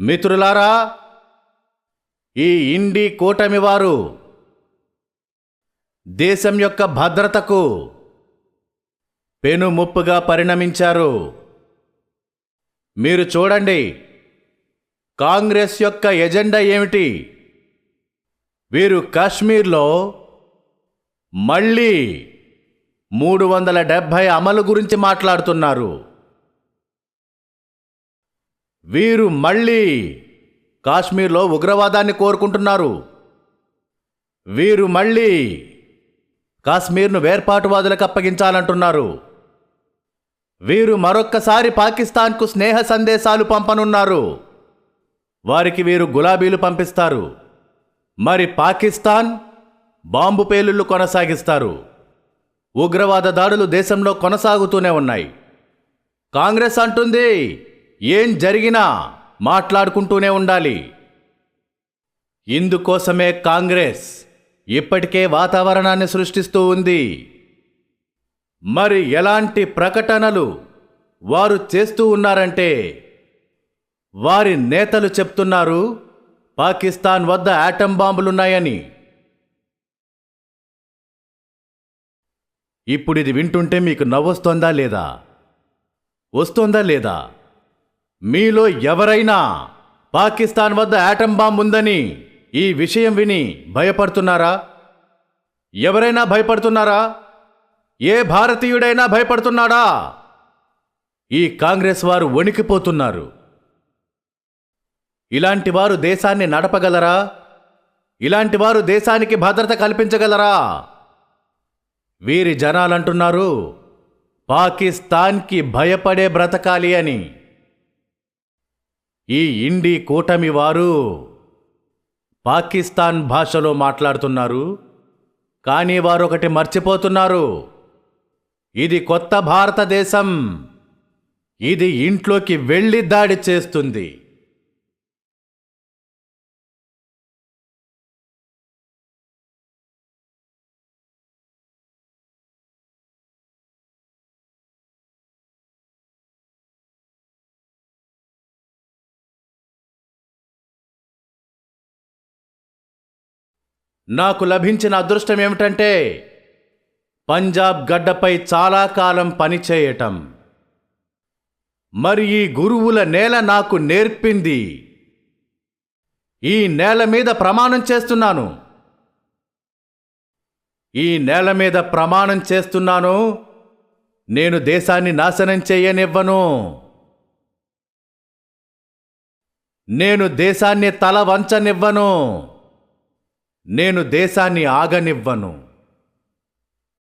మిత్రులారా ఈ ఇండి కూటమి వారు దేశం యొక్క భద్రతకు పెనుముప్పుగా పరిణమించారు. మీరు చూడండి కాంగ్రెస్ యొక్క ఎజెండా ఏమిటి? వీరు కాశ్మీర్లో మళ్ళీ మూడు వందల డెబ్భై అమలు గురించి మాట్లాడుతున్నారు. వీరు మళ్ళీ కాశ్మీర్లో ఉగ్రవాదాన్ని కోరుకుంటున్నారు. వీరు మళ్ళీ కాశ్మీర్ను వేర్పాటువాదులకు అప్పగించాలంటున్నారు. వీరు మరొక్కసారి పాకిస్తాన్కు స్నేహ సందేశాలు పంపనున్నారు. వారికి వీరు గులాబీలు పంపిస్తారు. మరి పాకిస్తాన్ బాంబు పేలుళ్ళు కొనసాగిస్తారు. ఉగ్రవాద దాడులు దేశంలో కొనసాగుతూనే ఉన్నాయి. కాంగ్రెస్ అంటుంది ఏం జరిగినా మాట్లాడుకుంటూనే ఉండాలి. ఇందుకోసమే కాంగ్రెస్ ఇప్పటికే వాతావరణాన్ని సృష్టిస్తూ ఉంది. మరి ఎలాంటి ప్రకటనలు వారు చేస్తూ ఉన్నారంటే వారి నేతలు చెప్తున్నారు పాకిస్తాన్ వద్ద ఆటం బాంబులున్నాయని. ఇప్పుడు ఇది వింటుంటే మీకు నవ్వొస్తోందా లేదా? వస్తోందా లేదా? మీలో ఎవరైనా పాకిస్తాన్ వద్ద ఆటం బాంబు ఉందని ఈ విషయం విని భయపడుతున్నారా? ఎవరైనా భయపడుతున్నారా? ఏ భారతీయుడైనా భయపడుతున్నాడా? ఈ కాంగ్రెస్ వారు వణికిపోతున్నారు. ఇలాంటి వారు దేశాన్ని నడపగలరా? ఇలాంటి వారు దేశానికి భద్రత కల్పించగలరా? వీరి జనాలంటున్నారు పాకిస్తాన్కి భయపడే బ్రతకాలి అని. ఈ ఇండి కూటమి వారు పాకిస్తాన్ భాషలో మాట్లాడుతున్నారు కానీ వారు ఒకటి మర్చిపోతున్నారు. ఇది కొత్త భారతదేశం. ఇది ఇంట్లోకి వెళ్ళి దాడి చేస్తుంది. నాకు లభించిన అదృష్టం ఏమిటంటే పంజాబ్ గడ్డపై చాలా కాలం పనిచేయటం మరి ఈ గురువుల నేల నాకు నేర్పింది. ఈ నేల మీద ప్రమాణం చేస్తున్నాను. ఈ నేల మీద ప్రమాణం చేస్తున్నాను. నేను దేశాన్ని నాశనం చేయనివ్వను. నేను దేశాన్ని తల వంచనివ్వను. నేను దేశాన్ని ఆగనివ్వను.